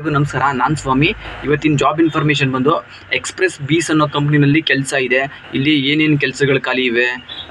ಇದು ನಮಸ್ಕಾರ ನಾನು ಸ್ವಾಮಿ. ಇವತ್ತಿನ ಜಾಬ್ ಇನ್ಫಾರ್ಮೇಷನ್ ಬಂದು ಎಕ್ಸ್ಪ್ರೆಸ್ ಬೀಸ್ ಅನ್ನೋ ಕಂಪ್ನಿನಲ್ಲಿ ಕೆಲಸ ಇದೆ. ಇಲ್ಲಿ ಏನೇನು ಕೆಲಸಗಳು ಖಾಲಿ ಇವೆ,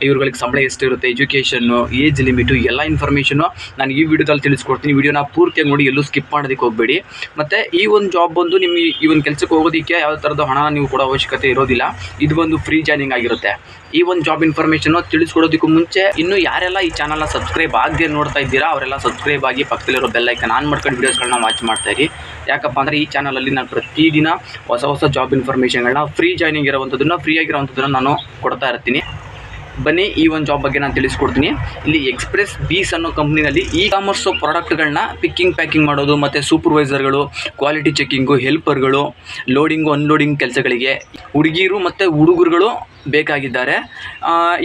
ಇವ್ರುಗಳಿಗೆ ಸಂಬಳ ಎಷ್ಟಿರುತ್ತೆ ಎಜುಕೇಷನ್ನು ಏಜ್ ಲಿಮಿಟು ಎಲ್ಲ ಇನ್ಫಾರ್ಮೇಷನು ನಾನು ಈ ವಿಡಿಯೋದಲ್ಲಿ ತಿಳಿಸ್ಕೊಡ್ತೀನಿ. ವಿಡಿಯೋನ ಪೂರ್ತಿಯಾಗಿ ನೋಡಿ, ಎಲ್ಲೂ ಸ್ಕಿಪ್ ಮಾಡೋದಕ್ಕೆ ಹೋಗಬೇಡಿ. ಮತ್ತು ಈ ಒಂದು ಜಾಬ್ ಬಂದು ನಿಮಗೆ ಈ ಒಂದು ಕೆಲಸಕ್ಕೆ ಹೋಗೋದಕ್ಕೆ ಯಾವ ಥರದ ಹಣ ನೀವು ಕೊಡೋ ಅವಶ್ಯಕತೆ ಇರೋದಿಲ್ಲ. ಇದು ಬಂದು ಫ್ರೀ ಜಾಯ್ನಿಂಗ್ ಆಗಿರುತ್ತೆ. ಈ ಒಂದು ಜಾಬ್ ಇನ್ಫಾರ್ಮೇಷನ್ನು ತಿಳಿಸ್ಕೊಡೋದಕ್ಕೂ ಮುಂಚೆ ಇನ್ನು ಯಾರೆಲ್ಲ ಈ ಚಾನಲ್ನ ಸಬ್ಸ್ಕ್ರೈಬ್ ಆಗದೆ ನೋಡ್ತಾ ಇದ್ದೀರಾ, ಅವರೆಲ್ಲ ಸಬ್ಸ್ಕ್ರೈಬ್ ಆಗಿ ಪಕ್ಕದಲ್ಲಿರೋ ಬೆಲ್ ಐಕನ್ ಆನ್ ಮಾಡ್ಕೊಂಡು ವೀಡಿಯೋಸ್ಗಳನ್ನ ವಾಚ್ ಮಾಡ್ತಾ ಇರಿ. ಯಾಕಪ್ಪ ಅಂದರೆ ಈ ಚಾನಲಲ್ಲಿ ನಾನು ಪ್ರತಿದಿನ ಹೊಸ ಹೊಸ ಜಾಬ್ ಇನ್ಫಾರ್ಮೇಷನ್ಗಳನ್ನ ಫ್ರೀ ಜಾಯ್ನಿಂಗ್ ಇರೋವಂಥದ್ದನ್ನು ಫ್ರೀ ಆಗಿರೋವಂಥದ್ದನ್ನು ನಾನು ಕೊಡ್ತಾ ಇರ್ತೀನಿ. ಬನ್ನಿ, ಈ ಒಂದು ಜಾಬ್ ಬಗ್ಗೆ ನಾನು ತಿಳಿಸ್ಕೊಡ್ತೀನಿ. ಇಲ್ಲಿ ಎಕ್ಸ್ಪ್ರೆಸ್ ಬೀಸ್ ಅನ್ನೋ ಕಂಪ್ನಿನಲ್ಲಿ ಇ ಕಾಮರ್ಸ್ ಪ್ರಾಡಕ್ಟ್ಗಳನ್ನ ಪಿಕ್ಕಿಂಗ್ ಪ್ಯಾಕಿಂಗ್ ಮಾಡೋದು, ಮತ್ತು ಸೂಪರ್ವೈಸರ್ಗಳು ಕ್ವಾಲಿಟಿ ಚೆಕ್ಕಿಂಗು ಹೆಲ್ಪರ್ಗಳು ಲೋಡಿಂಗು ಅನ್ಲೋಡಿಂಗ್ ಕೆಲಸಗಳಿಗೆ ಹುಡುಗಿರು ಮತ್ತು ಹುಡುಗರುಗಳು ಬೇಕಾಗಿದ್ದಾರೆ.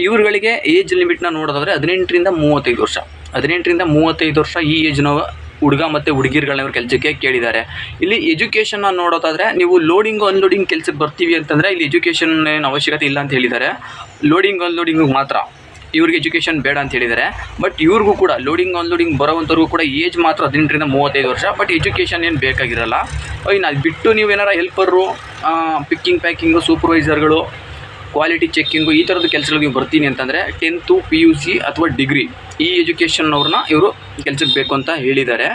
ಇವ್ರುಗಳಿಗೆ ಏಜ್ ಲಿಮಿಟ್ನ ನೋಡೋದಾದರೆ ಹದಿನೆಂಟರಿಂದ ಮೂವತ್ತೈದು ವರ್ಷ. ಹದಿನೆಂಟರಿಂದ ಮೂವತ್ತೈದು ವರ್ಷ ಈ ಏಜ್ನ ಹುಡುಗ ಮತ್ತು ಹುಡುಗಿರುಗಳನ್ನ ಇವ್ರ ಕೆಲಸಕ್ಕೆ ಕೇಳಿದ್ದಾರೆ ಇಲ್ಲಿ ಎಜುಕೇಷನ್ನ ನೋಡೋದಾದರೆ ನೀವು ಲೋಡಿಂಗ್ ಅನ್ಲೋಡಿಂಗ್ ಕೆಲಸಕ್ಕೆ ಬರ್ತೀವಿ ಅಂತಂದರೆ ಇಲ್ಲಿ ಎಜುಕೇಷನ್ ಏನು ಅವಶ್ಯಕತೆ ಇಲ್ಲ ಅಂತ ಹೇಳಿದ್ದಾರೆ ಲೋಡಿಂಗ್ ಅನ್ಲೋಡಿಂಗ್ ಮಾತ್ರ ಇವ್ರಿಗೆ ಎಜುಕೇಷನ್ ಬೇಡ ಅಂತ ಹೇಳಿದ್ದಾರೆ ಬಟ್ ಇವ್ರಿಗೂ ಕೂಡ ಲೋಡಿಂಗ್ ಅನ್ಲೋಡಿಂಗ್ ಬರೋವಂಥವ್ರಿಗೂ ಕೂಡ ಏಜ್ ಮಾತ್ರ ಹದಿನೆಂಟರಿಂದ ಮೂವತ್ತೈದು ವರ್ಷ ಬಟ್ ಎಜುಕೇಷನ್ ಏನು ಬೇಕಾಗಿರಲ್ಲ. ಇನ್ನು ಅದು ಬಿಟ್ಟು ನೀವು ಏನಾರ ಹೆಲ್ಪರು ಪಿಕ್ಕಿಂಗ್ ಪ್ಯಾಕಿಂಗು ಸೂಪರ್ವೈಸರ್ಗಳು ಕ್ವಾಲಿಟಿ ಚೆಕ್ಕಿಂಗು ಈ ಥರದ ಕೆಲಸಗಳಿಗೆ ನೀವು ಬರ್ತೀನಿ ಅಂತಂದರೆ ಟೆಂತು ಪಿ ಯು ಸಿ ಅಥವಾ ಡಿಗ್ರಿ ಈ ಎಜುಕೇಷನ್ನವ್ರನ್ನ ಇವರು ಕೆಲಸಕ್ಕೆ ಬೇಕು ಅಂತ ಹೇಳಿದ್ದಾರೆ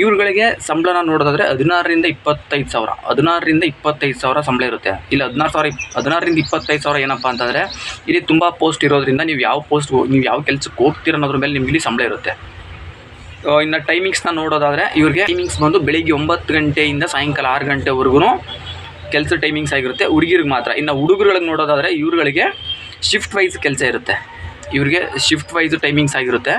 ಇವ್ರುಗಳಿಗೆ ಸಂಬಳನ ನೋಡೋದಾದರೆ ಹದಿನಾರರಿಂದ ಇಪ್ಪತ್ತೈದು ಸಾವಿರ. ಹದಿನಾರರಿಂದ ಇಪ್ಪತ್ತೈದು ಸಾವಿರ ಸಂಬಳ ಇರುತ್ತೆ. ಇಲ್ಲಿ, ಹದಿನಾರು ಸಾವಿರ ಹದಿನಾರರಿಂದ ಇಪ್ಪತ್ತೈದು ಸಾವಿರ ಏನಪ್ಪ ಅಂತಂದರೆ ಇಲ್ಲಿ ತುಂಬ ಪೋಸ್ಟ್ ಇರೋದ್ರಿಂದ ನೀವು ಯಾವ ಪೋಸ್ಟ್ ನೀವು ಯಾವ ಕೆಲಸಕ್ಕೆ ಹೋಗ್ತೀರ ಅನ್ನೋದ್ರ ಮೇಲೆ ನಿಮ್ಗೆ ಇಲ್ಲಿ ಸಂಬಳ ಇರುತ್ತೆ. ಇನ್ನು ಟೈಮಿಂಗ್ಸ್ನ ನೋಡೋದಾದರೆ ಇವ್ರಿಗೆ ಟೈಮಿಂಗ್ಸ್ ಬಂದು ಬೆಳಿಗ್ಗೆ ಒಂಬತ್ತು ಗಂಟೆಯಿಂದ ಸಾಯಂಕಾಲ ಆರು ಗಂಟೆವರೆಗೂ ಕೆಲಸ ಟೈಮಿಂಗ್ಸ್ ಆಗಿರುತ್ತೆ. ಹುಡುಗಿರಿಗೆ ಮಾತ್ರ. ಇನ್ನು ಹುಡುಗರುಗಳಿಗೆ ನೋಡೋದಾದರೆ ಇವ್ರುಗಳಿಗೆ ಶಿಫ್ಟ್ ವೈಸ್ ಕೆಲಸ ಇರುತ್ತೆ. ಇವ್ರಿಗೆ ಶಿಫ್ಟ್ ವೈಸ್ ಟೈಮಿಂಗ್ಸ್ ಆಗಿರುತ್ತೆ.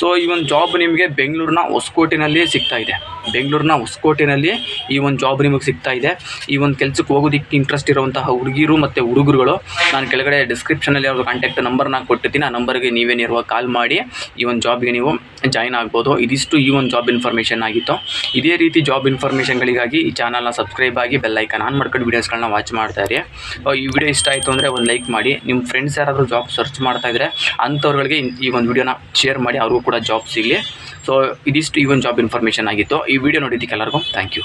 ಸೊ ಈ ಒಂದು ಜಾಬ್ ನಿಮಗೆ ಬೆಂಗಳೂರಿನ ಹೊಸ್ಕೋಟಿನಲ್ಲಿ ಸಿಗ್ತಾ ಇದೆ. ಬೆಂಗಳೂರಿನ ಹೊಸಕೋಟೆನಲ್ಲಿ ಈ ಒಂದು ಜಾಬ್ ನಿಮಗೆ ಸಿಗ್ತಾ ಇದೆ. ಈ ಒಂದು ಕೆಲಸಕ್ಕೆ ಹೋಗೋದಕ್ಕೆ ಇಂಟ್ರೆಸ್ಟ್ ಇರುವಂತಹ ಹುಡುಗಿರು ಮತ್ತು ಹುಡುಗರುಗಳು, ನಾನು ಕೆಳಗಡೆ ಡಿಸ್ಕ್ರಿಪ್ಷನಲ್ಲಿ ಅವ್ರ ಕಾಂಟ್ಯಾಕ್ಟ್ ನಂಬರ್ನ ಕೊಟ್ಟಿರ್ತೀನಿ. ಆ ನಂಬರ್ಗೆ ನೀವೇ ನೇರವಾಗಿ ಕಾಲ್ ಮಾಡಿ ಈ ಒಂದು ಜಾಬ್ಗೆ ನೀವು ಜಾಯ್ನ್ ಆಗ್ಬೋದು. ಇದಿಷ್ಟು ಈ ಒಂದು ಜಾಬ್ ಇನ್ಫಾರ್ಮೇಷನ್ ಆಗಿತ್ತು. ಇದೇ ರೀತಿ ಜಾಬ್ ಇನ್ಫಾರ್ಮೇಷನ್ಗಳಿಗಾಗಿ ಈ ಚಾನಲ್ನ ಸಬ್ಸ್ಕ್ರೈಬ್ ಆಗಿ ಬೆಲ್ ಐಕನ್ ಆನ್ ಮಾಡ್ಕೊಂಡು ವೀಡಿಯೋಸ್ಗಳನ್ನ ವಾಚ್ ಮಾಡ್ತಾ ಇರಿ. ಈ ವಿಡಿಯೋ ಇಷ್ಟ ಆಯಿತು ಅಂದರೆ ಒಂದು ಲೈಕ್ ಮಾಡಿ. ನಿಮ್ಮ ಫ್ರೆಂಡ್ಸ್ ಯಾರಾದರೂ ಜಾಬ್ ಸರ್ಚ್ ಮಾಡ್ತಾ ಇದ್ದರೆ ಅಂಥವ್ರುಗಳಿಗೆ ಈ ಒಂದು ವಿಡಿಯೋನ ಶೇರ್ ಮಾಡಿ. ಅವ್ರಿಗೂ ಕೂಡ ಜಾಬ್ ಸಿಗಲಿ. ಸೊ ಇದಿಷ್ಟು ಈ ಒಂದು ಜಾಬ್ ಇನ್ಫಾರ್ಮೇಷನ್ ಆಗಿತ್ತು. ಈ ವಿಡಿಯೋ ನೋಡಿದ್ದಕ್ಕೆ ಎಲ್ಲರಿಗೂ ಥ್ಯಾಂಕ್ ಯು